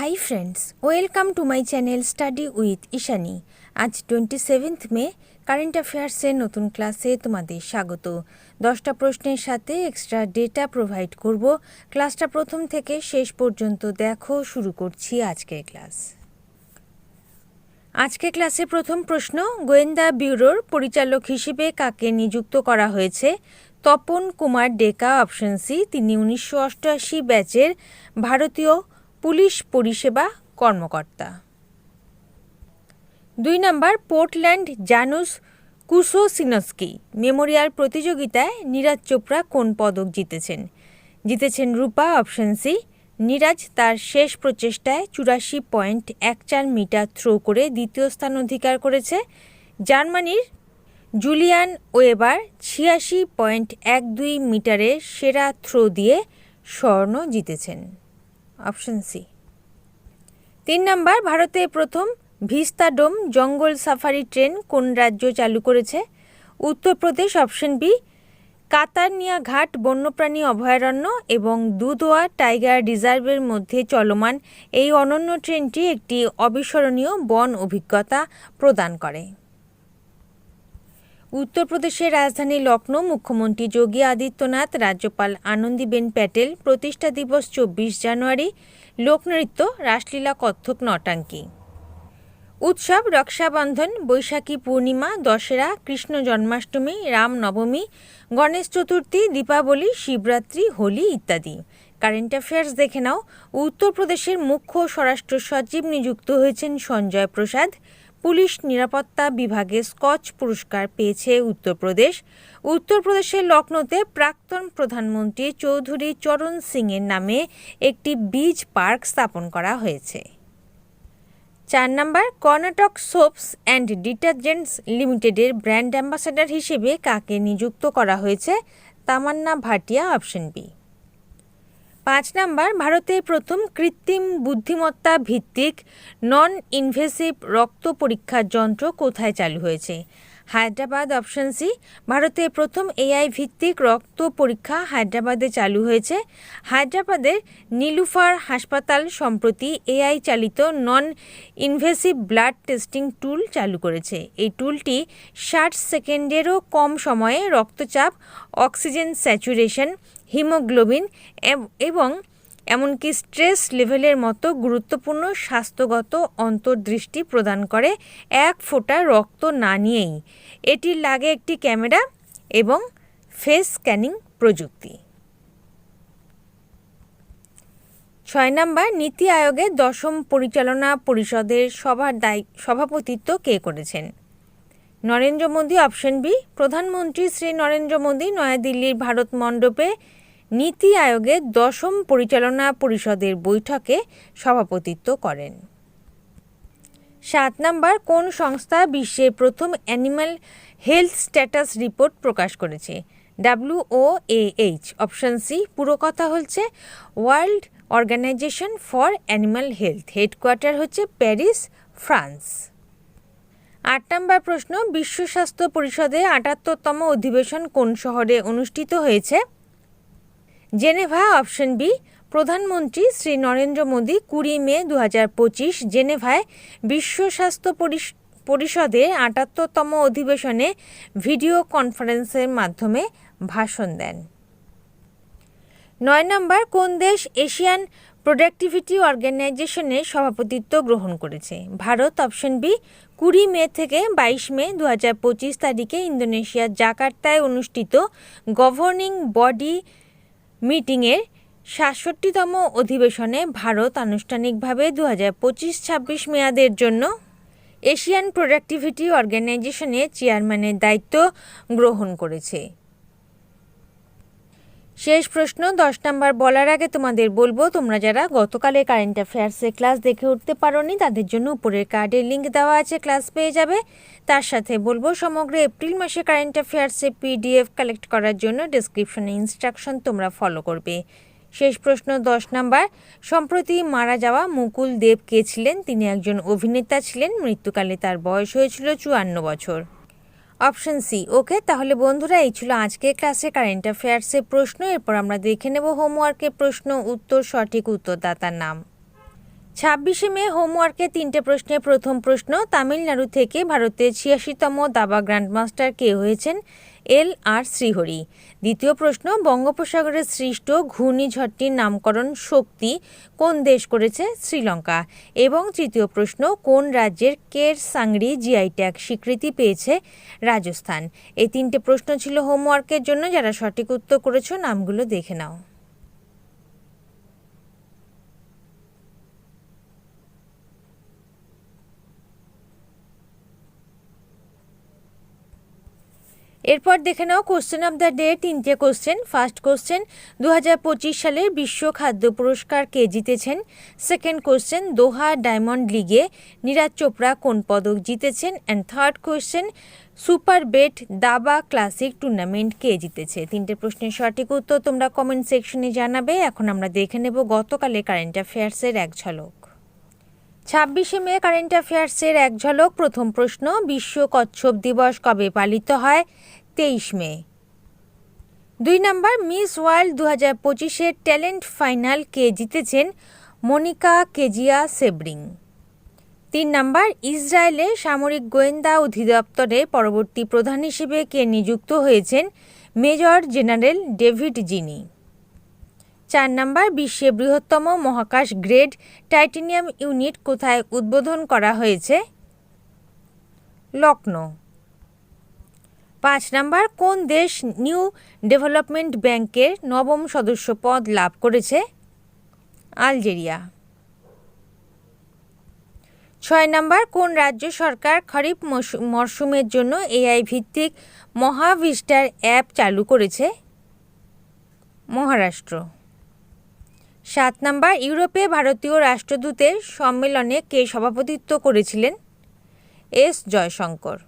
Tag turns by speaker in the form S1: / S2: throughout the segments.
S1: Hi friends welcome to my channel study with Ishani আজ twenty seventh May current অ্যাফেয়ার্সের নতুন ক্লাসে তোমাদের স্বাগত। দশটা প্রশ্নের সাথে এক্সট্রা ডেটা প্রোভাইড করব। ক্লাসটা প্রথম থেকে শেষ পর্যন্ত দেখো, শুরু করছি আজকের ক্লাস আজকে ক্লাসে প্রথম প্রশ্ন, গোয়েন্দা ব্যুরোর পরিচালক হিসেবে কাকে নিযুক্ত করা হয়েছে? তপন কুমার ডেকা অপশন সি তিনি উনিশশো অষ্টআশি ব্যাচের ভারতীয় পুলিশ পরিষেবা কর্মকর্তা। দুই নম্বর, পোর্টল্যান্ড জানুস কুসোসিনস্কি মেমোরিয়াল প্রতিযোগিতায় নীরাজ চোপড়া কোন পদক জিতেছেন? জিতেছেন রূপা, অপশন সি, নীরাজ। তার শেষ প্রচেষ্টায় চুরাশি পয়েন্ট এক চার মিটার থ্রো করে দ্বিতীয় স্থান অধিকার করেছে। জার্মানির জুলিয়ান ওয়েবার ছিয়াশি পয়েন্ট এক দুই মিটারের সেরা থ্রো দিয়ে স্বর্ণ জিতেছেন। Option C. তিন নম্বর, ভারতে প্রথম ভিস্তাডোম জঙ্গল সাফারি ট্রেন কোন রাজ্য চালু করেছে? উত্তরপ্রদেশ অপশন বি কাতারনিয়া ঘাট বন্যপ্রাণী অভয়ারণ্য এবং দুধোয়া টাইগার রিজার্ভের মধ্যে চলমান এই অনন্য ট্রেনটি একটি অবিস্মরণীয় বন অভিজ্ঞতা প্রদান করে। উত্তরপ্রদেশের রাজধানী লখনৌ মুখ্যমন্ত্রী যোগী আদিত্যনাথ, রাজ্যপাল আনন্দীবেন প্যাটেল, প্রতিষ্ঠা দিবস চব্বিশ জানুয়ারি, লোকনৃত্য, রাসলীলা কত্থক নটাঙ্কি। উৎসব, রক্ষাবন্ধন, বৈশাখী পূর্ণিমা, দশেরা, কৃষ্ণ জন্মাষ্টমী রামনবমী গণেশ চতুর্থী, দীপাবলি, শিবরাত্রি, হোলি ইত্যাদি। কারেন্ট অ্যাফেয়ার্স দেখে নাও। উত্তরপ্রদেশের মুখ্য স্বরাষ্ট্র সচিব নিযুক্ত হয়েছেন সঞ্জয় প্রসাদ। পুলিশ নিরাপত্তা বিভাগে স্কচ পুরস্কার পেয়েছে উত্তরপ্রদেশ। উত্তরপ্রদেশের লখনৌতে প্রাক্তন প্রধানমন্ত্রী চৌধুরী চরণ সিংয়ের নামে একটি বীজ পার্ক স্থাপন করা হয়েছে। চার number, Karnataka soaps and detergents লিমিটেডের ব্র্যান্ড অ্যাম্বাসাডার হিসেবে কাকে নিযুক্ত করা হয়েছে? Tamannaah Bhatia, option B. পাঁচ নাম্বার, ভারতের প্রথম কৃত্রিম বুদ্ধিমত্তা ভিত্তিক নন ইনভেসিভ রক্ত পরীক্ষার যন্ত্র কোথায় চালু হয়েছে? হায়দ্রাবাদ অপশন সি ভারতের প্রথম এআই ভিত্তিক রক্ত পরীক্ষা হায়দ্রাবাদে চালু হয়েছে। হায়দ্রাবাদের নীলুফার হাসপাতাল সম্প্রতি এআই চালিত non invasive blood testing tool চালু করেছে। এই টুলটি ষাট সেকেন্ডেরও কম সময়ে রক্তচাপ অক্সিজেন স্যাচুরেশন হিমোগ্লোবিন এবং এমনকি স্ট্রেস লেভেলের মতো গুরুত্বপূর্ণ স্বাস্থ্যগত অন্তর্দৃষ্টি প্রদান করে এক ফোঁটা রক্ত না নিয়েই। এটির লাগে একটি ক্যামেরা এবং ফেস স্ক্যানিং প্রযুক্তি। ছয় নম্বর, নীতি আয়োগের দশম পরিচালনা পরিষদের সভার দায়ী, সভাপতিত্ব কে করেছেন? নরেন্দ্র মোদী, অপশন বি, প্রধানমন্ত্রী শ্রী নরেন্দ্র মোদী, নয়াদিল্লির ভারত মণ্ডপে নীতি আয়োগের দশম পরিচালনা পরিষদের বৈঠকে সভাপতিত্ব করেন। সাত নম্বর, কোন সংস্থা বিশ্বের প্রথম অ্যানিম্যাল হেলথ স্ট্যাটাস রিপোর্ট প্রকাশ করেছে? W O H, option C, পুরো কথা হচ্ছে world organisation for animal health, headquarter হচ্ছে প্যারিস, ফ্রান্স। আট নম্বর প্রশ্ন, বিশ্ব স্বাস্থ্য পরিষদে আটাত্তরতম অধিবেশন কোন শহরে অনুষ্ঠিত হয়েছে? জেনেভা অপশন বি, প্রধানমন্ত্রী শ্রী নরেন্দ্র মোদী কুড়ি মে দু হাজার পঁচিশ জেনেভায় বিশ্ব স্বাস্থ্য পরিষদের আটাত্তরতম অধিবেশনে ভিডিও কনফারেন্সের মাধ্যমে ভাষণ দেন। নয় নম্বর, কোন দেশ এশিয়ান প্রোডাক্টিভিটি অর্গানাইজেশনের সভাপতিত্ব গ্রহণ করেছে? ভারত, অপশন বি, কুড়ি মে থেকে বাইশ মে দু হাজার পঁচিশ তারিখে ইন্দোনেশিয়ার জাকার্তায় অনুষ্ঠিত গভর্নিং বডি মিটিংয়ের সাতষট্টিতম অধিবেশনে ভারত আনুষ্ঠানিকভাবে দু হাজার পঁচিশ ছাব্বিশ মেয়াদের জন্য এশিয়ান প্রোডাক্টিভিটি অর্গানাইজেশনের চেয়ারম্যানের দায়িত্ব গ্রহণ করেছে। শেষ প্রশ্ন, দশ নম্বর বলার আগে তোমাদের বলব, তোমরা যারা গতকালের কারেন্ট অ্যাফেয়ার্সের ক্লাস দেখে উঠতে পারোনি, তাদের জন্য উপরের কার্ডের লিঙ্ক দেওয়া আছে ক্লাস পেয়ে যাবে। তার সাথে বলব, সমগ্র এপ্রিল মাসে কারেন্ট অ্যাফেয়ার্সে পিডিএফ কালেক্ট করার জন্য ডিসক্রিপশনে ইনস্ট্রাকশন তোমরা ফলো করবে। শেষ প্রশ্ন, দশ নাম্বার, সম্প্রতি মারা যাওয়া মুকুল দেব কে ছিলেন? তিনি একজন অভিনেতা ছিলেন, মৃত্যুকালে তার বয়স হয়েছিল চুয়ান্ন বছর। Option C. ওকে, তাহলে বন্ধুরা, এই ছিল আজকের ক্লাসে কারেন্ট অ্যাফেয়ার্সের প্রশ্ন। এরপর আমরা দেখে নেব হোমওয়ার্কের প্রশ্ন, উত্তর, সঠিক উত্তরদাতার নাম। ছাব্বিশে মে হোমওয়ার্কে তিনটে প্রশ্নের প্রথম প্রশ্ন। তামিলনাড়ু থেকে ভারতের ছিয়াশিতম দাবা গ্র্যান্ডমাস্টার কে হয়েছেন এল আর শ্রীহরি। দ্বিতীয় প্রশ্ন, বঙ্গোপসাগরে সৃষ্ট ঘূর্ণিঝড়টির নামকরণ শক্তি কোন দেশ করেছে? শ্রীলঙ্কা। এবং তৃতীয় প্রশ্ন, কোন রাজ্যের কের সাংরি জিআই ট্যাগ স্বীকৃতি পেয়েছে রাজস্থান? এই তিনটে প্রশ্ন ছিল হোমওয়ার্কের জন্য, যারা সঠিক উত্তর করেছ, নামগুলো দেখে নাও। এরপর দেখে নাও কোশ্চেন অফ দ্য ডে তিনটে কোশ্চেন ফার্স্ট কোশ্চেন দু হাজার পঁচিশ সালে বিশ্ব খাদ্য পুরস্কার কে জিতেছেন? সেকেন্ড কোশ্চেন দোহা ডায়মন্ড লিগে নীরাজ চোপড়া কোন পদক জিতেছেন? And third question super bet দাবা ক্লাসিক টুর্নামেন্ট কে জিতেছে? তিনটে প্রশ্নের সঠিক উত্তর তোমরা কমেন্ট সেকশনে জানাবে। এখন আমরা দেখে নেব গতকালের কারেন্ট অ্যাফেয়ার্সের এক ঝলক। ছাব্বিশে মে কারেন্ট অ্যাফেয়ার্সের এক ঝলক। প্রথম প্রশ্ন, বিশ্ব কচ্ছপ দিবস কবে পালিত হয়? তেইশ মে। দুই নম্বর, মিস ওয়ার্ল্ড দু হাজার পঁচিশের ট্যালেন্ট ফাইনাল কে জিতেছেন? Monica Kezia Sebring. তিন নম্বর, ইসরায়েলে সামরিক গোয়েন্দা অধিদপ্তরে পরবর্তী প্রধান হিসেবে কে নিযুক্ত হয়েছেন? Major general David Zini. চার নম্বর, বিশ্বের বৃহত্তম মহাকাশ গ্রেড টাইটেনিয়াম ইউনিট কোথায় উদ্বোধন করা হয়েছে? লখনৌ পাঁচ নম্বর, কোন দেশ নিউ ডেভেলপমেন্ট ব্যাংকের নবম সদস্য পদ লাভ করেছে? আলজেরিয়া। ছয় নম্বর, কোন রাজ্য সরকার খরিফ মরশুমের জন্য এআই ভিত্তিক মহাভিস্টার অ্যাপ চালু করেছে? মহারাষ্ট্র। সাত নম্বর, ইউরোপে ভারতীয় রাষ্ট্রদূতের সম্মেলনে কে সভাপতিত্ব করেছিলেন? এস. জয়শঙ্কর।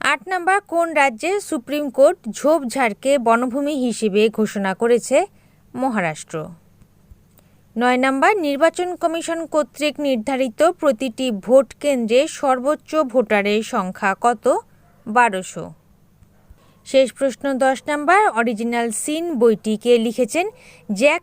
S1: আট নম্বর, কোন রাজ্যে সুপ্রিম কোর্ট ঝোপঝাড়কে বনভূমি হিসেবে ঘোষণা করেছে? মহারাষ্ট্র। নয় নম্বর, নির্বাচন কমিশন কর্তৃক নির্ধারিত প্রতিটি ভোট কেন্দ্রে সর্বোচ্চ ভোটারের সংখ্যা কত? বারোশো। শেষ প্রশ্ন দশ নম্বর, অরিজিনাল সিন বইটিকে লিখেছেন জ্যাক